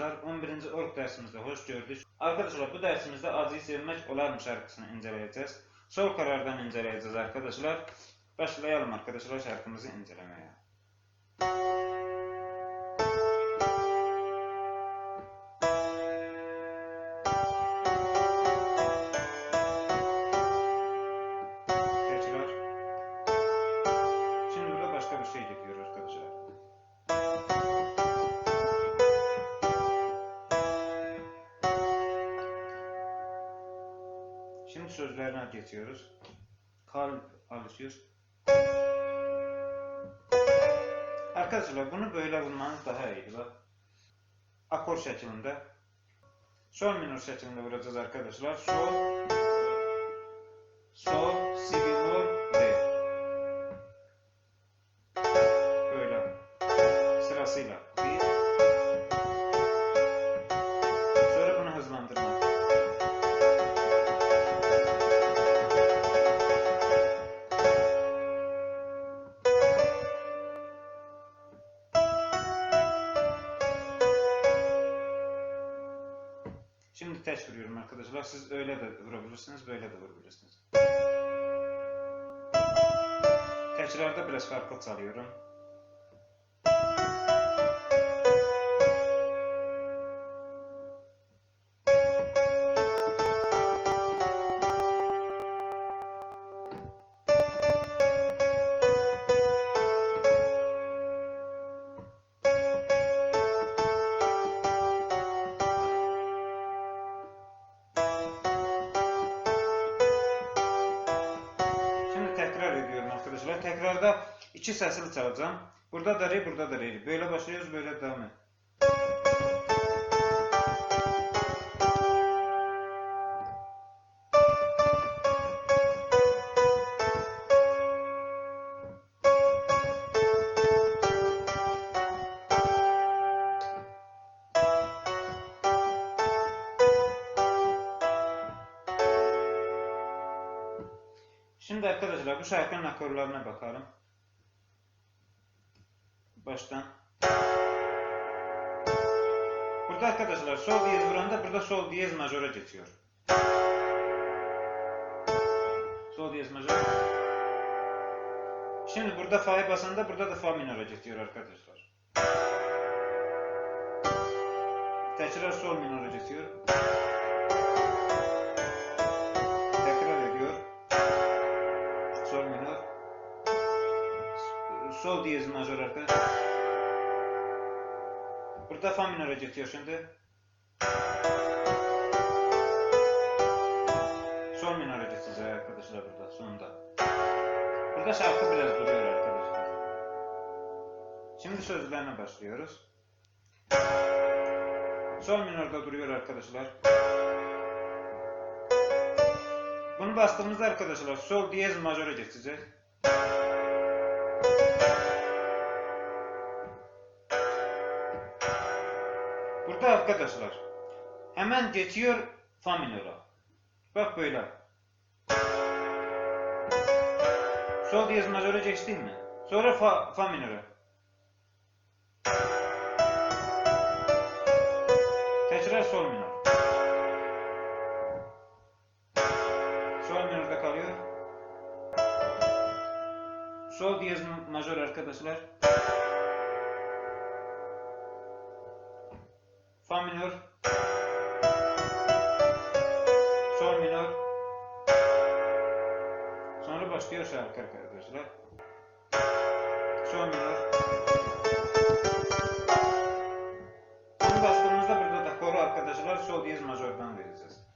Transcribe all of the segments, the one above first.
arkadaşlar. 11. org dersimizde hoş gördük. Arkadaşlar bu dersimizde Acıyı Sevmek Olar mı şarkısını inceleyeceğiz. Sol karardan inceleyeceğiz arkadaşlar. Başlayalım arkadaşlar şarkımızı incelemeye. Şimdi sözlerine geçiyoruz. Kalp alışıyor. Arkadaşlar bunu böyle vurmanız daha iyi. Bak. Akor şeklinde. Sol minor şeklinde vuracağız arkadaşlar. Sol, sol, Şimdi ters vuruyorum arkadaşlar. Siz öyle de vurabilirsiniz, böyle de vurabilirsiniz. Tekrarda biraz farklı çalıyorum. İki sesli çalacağım. Burada da re, burada da re. Böyle başlıyoruz, böyle devam et. Şimdi arkadaşlar bu şarkının akorlarına bakalım. Baştan. Burada arkadaşlar sol diyez vuranda burada sol diyez majöre geçiyor. Sol diyez majör. Şimdi burada fa'ya basanda burada da fa minöre geçiyor arkadaşlar. Tekrar sol minöre geçiyor. Tekrar ediyor. Sol minör. Sol diyez majör arkadaşlar. Burada fa minöre geçiyor şimdi. Sol minöre geçecek arkadaşlar burada sonunda. Burada şarkı biraz duruyor arkadaşlar. Şimdi sözlerine başlıyoruz. Sol minörde duruyor arkadaşlar. Bunu bastığımızda arkadaşlar sol diyez majöre geçecek. Burada arkadaşlar hemen geçiyor fa minöre. Bak böyle. Sol diyez majöre geçtin mi? Sonra fa, fa minöre. Tekrar sol minör. Sol minörde kalıyor. Sol diyez majör arkadaşlar. Fa minör. Sol minör. Sonra başlıyor şarkı arkadaşlar. Sol minör. Bunu bastığımızda burada da koru arkadaşlar sol diyez majörden vereceğiz.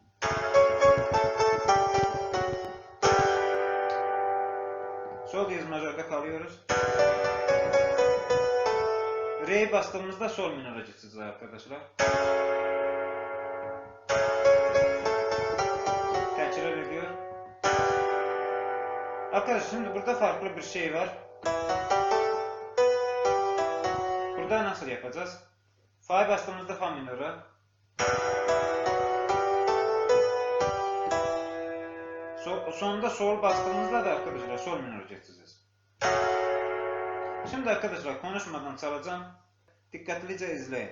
Sol diyez majörde kalıyoruz. Re'yi bastığımızda sol minöre geçeceğiz arkadaşlar. Tekrar ediyor. Arkadaşlar şimdi burada farklı bir şey var. Burada nasıl yapacağız? Fa'ya bastığımızda fa minöre. So sonunda sol bastığımızda da arkadaşlar sol minör geçeceğiz. Şimdi arkadaşlar konuşmadan çalacağım. Dikkatlice izleyin.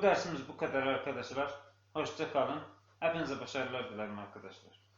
Bu dersimiz bu kadar arkadaşlar. Hoşça kalın. Hepinize başarılar dilerim arkadaşlar.